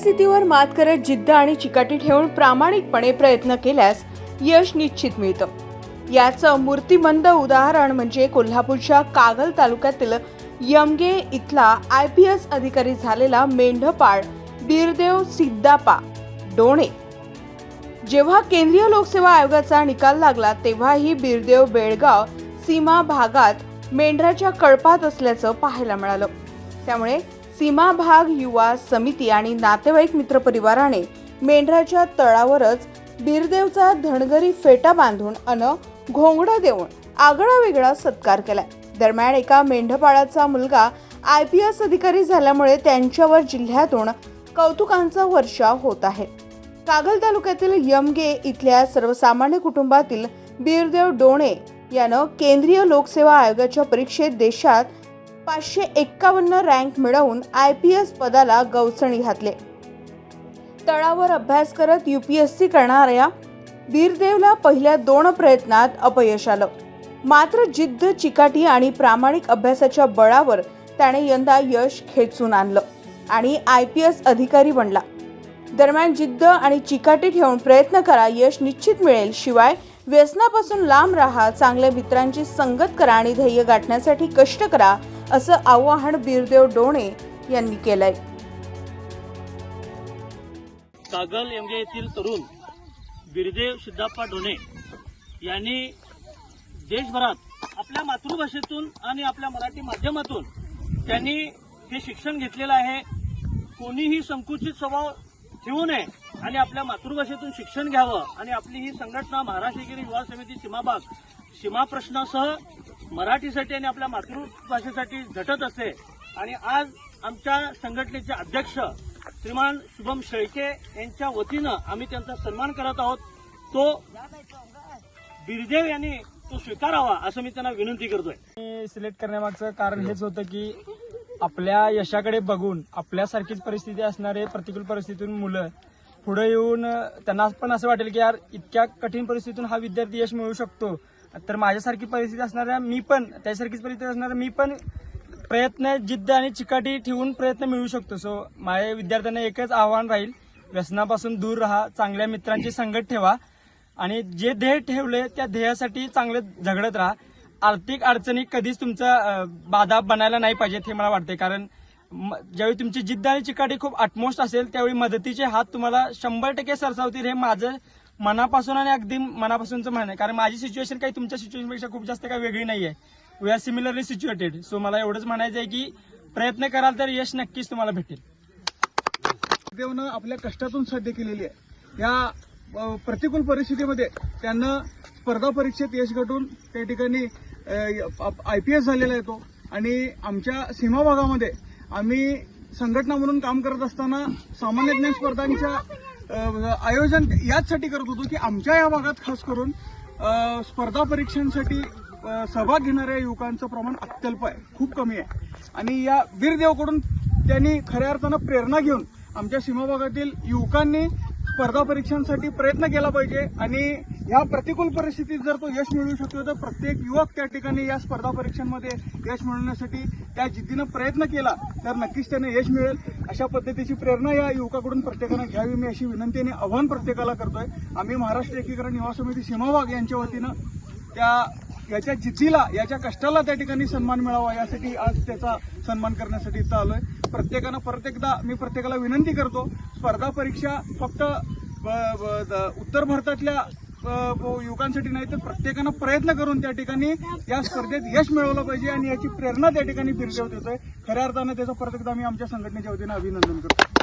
परिस्थितीवर मात करत जिद्द आणि चिकाटी ठेवून प्रामाणिकपणे प्रयत्न केल्यास यश निश्चित मिळतं. याचं मूर्तिमंद उदाहरण म्हणजे कोल्हापूरच्या कागल तालुक्यातील यमगे इथला आय पी एस अधिकारी झालेला मेंढपाळ बिरदेव सिद्दापा डोणे. जेव्हा केंद्रीय लोकसेवा आयोगाचा निकाल लागला तेव्हाही बिरदेव बेळगाव सीमा भागात मेंढराच्या कळपात असल्याचं पाहायला मिळालं. त्यामुळे सीमा भाग युवा समिती आणि नातेवाईक मित्रपरिवाराने मेंढराच्या तळावरच बीरदेवचा धनगरी फेटा बांधून अन घोंगडा देऊन आगळा वेगळा सत्कार केला दरम्यान एका मेंढपाळाचा मुलगा आय पी एस अधिकारी झाल्यामुळे त्यांच्यावर जिल्ह्यातून कौतुकांचा वर्षाव होत आहे. कागल तालुक्यातील यमगे इथल्या सर्वसामान्य कुटुंबातील बीरदेव डोणे यानं केंद्रीय लोकसेवा आयोगाच्या परीक्षेत देशात पाचशे एक्कावन्न रँक मिळवून आय पी एस पदाला गवसणी घातले. तळावर अभ्यास करत यू पी एस सी करणाऱ्या बीरदेवला पहिल्या दोन प्रयत्नात अपयश आलं. मात्र जिद्द चिकाटी आणि प्रामाणिक अभ्यासाच्या बळावर त्याने यंदा यश खेचून आणलं आणि आय पी एस अधिकारी बनला. दरम्यान जिद्द आणि चिकाटी ठेवून प्रयत्न करा यश निश्चित मिळेल. शिवाय व्यसनापासून लांब राहा चांगल्या मित्रांची संगत करा आणि ध्येय गाठण्यासाठी कष्ट करा असं आवाहन बीरदेव डोणे यांनी केलंय. कागल एमगे येथील तरुण बिरदेव सिद्धाप्पा डोणे यांनी देशभरात आपल्या मातृभाषेतून आणि आपल्या मराठी माध्यमातून त्यांनी हे शिक्षण घेतलेलं आहे. कोणीही संकुचित स्वभाव ठेवू नये. आणि आपल्या मातृभाषेतून शिक्षण घ्यावं आणि आपली ही संघटना महाराष्ट्र एकेरी युवा समिती सीमाबाग सीमा प्रश्नासह मराठीसाठी आणि आपल्या मातृभाषेसाठी झटत असते आणि आज आमच्या संघटनेचे अध्यक्ष श्रीमान शुभम शेळके यांच्या वतीनं आम्ही त्यांचा सन्मान करत आहोत. तो बिरदेव यांनी तो स्वीकारावा असं मी त्यांना विनंती करतोय. मी सिलेक्ट करण्यामागचं कारण हेच होतं की आपल्या यशाकडे बघून आपल्यासारखीच परिस्थिती असणारे प्रतिकूल परिस्थितीतून मुलं पुढे येऊन त्यांना पण असं वाटेल की यार इतक्या कठीण परिस्थितीतून हा विद्यार्थी यश मिळू शकतो. तर माझ्यासारखी परिस्थिती असणाऱ्या मी पण त्यासारखीच परिस्थिती असणाऱ्या मी पण प्रयत्न जिद्द आणि चिकाटी ठेवून प्रयत्न मिळू शकतो. सो माझ्या विद्यार्थ्यांना एकच आव्हान राहील व्यसनापासून दूर राहा चांगल्या मित्रांची संगत ठेवा आणि जे ध्येय ठेवले त्या ध्येयासाठी चांगले झगडत राहा. आर्थिक अडचणी कधीच तुमचा बाधा बनायला नाही पाहिजेत हे मला वाटते कारण ज्यावेळी तुमची जिद्द आणि चिकाटी खूप अटमोस्ट असेल त्यावेळी मदतीचे हात तुम्हाला शंभर टक्के सरसावतील हे माझं मनापासून आणि अगदी मनापासूनचं म्हणणं आहे. कारण माझी सिच्युएशन काही तुमच्या सिच्युएशनपेक्षा खूप जास्त काही वेगळी नाही आहे we are similarly situated so मला एवढंच म्हणायचं आहे की प्रयत्न कराल तर यश नक्कीच तुम्हाला भेटेल. देवनं आपल्या कष्टातून साध्य केलेली आहे. या प्रतिकूल परिस्थितीमध्ये त्यांना स्पर्धा परीक्षेत यश घटून त्या ठिकाणी आय पी एस झालेला आहे तो आणि आमच्या सीमा भागामध्ये आम्ही संघटना म्हणून काम करत असताना सामान्य ज्ञान स्पर्धांच्या आयोजन याचसाठी करत होतो की आमच्या या भागात खास करून स्पर्धा परीक्षांसाठी सहभाग घेणाऱ्या युवकांचं प्रमाण अत्यल्प आहे खूप कमी आहे. आणि या वीरदेवकडून त्यांनी खऱ्या अर्थानं प्रेरणा घेऊन आमच्या सीमाभागातील युवकांनी स्पर्धा परीक्षांसाठी प्रयत्न केला पाहिजे आणि या प्रतिकूल परिस्थितीत जर तो यश मिळवू शकतो तर प्रत्येक युवक त्या ठिकाणी या स्पर्धा परीक्षांमध्ये यश मिळवण्यासाठी त्या जिद्दीनं प्रयत्न केला तर नक्कीच त्यांना यश मिळेल. अशा पद्धतीची प्रेरणा या युवकाकडून प्रत्येकानं घ्यावी. मी अशी विनंती आणि आव्हान प्रत्येकाला करतोय. आम्ही महाराष्ट्र एकीकरण युवा समिती सीमाभाग यांच्या वतीनं त्या याच्या जिद्दीला याच्या कष्टाला त्या ठिकाणी सन्मान मिळावा यासाठी आज त्याचा सन्मान करण्यासाठी इथं आलोय. प्रत्येकानं परत एकदा मी प्रत्येकाला विनंती करतो स्पर्धा परीक्षा फक्त ब- ब- द- उत्तर भारतातल्या युवकांसाठी नाही तर प्रत्येकानं प्रयत्न करून त्या ठिकाणी या स्पर्धेत यश मिळवलं पाहिजे आणि याची प्रेरणा त्या ठिकाणी बिरदेव येतोय. खऱ्या अर्थानं त्याचं परत एकदा आमच्या संघटनेच्या वतीनं अभिनंदन करतो.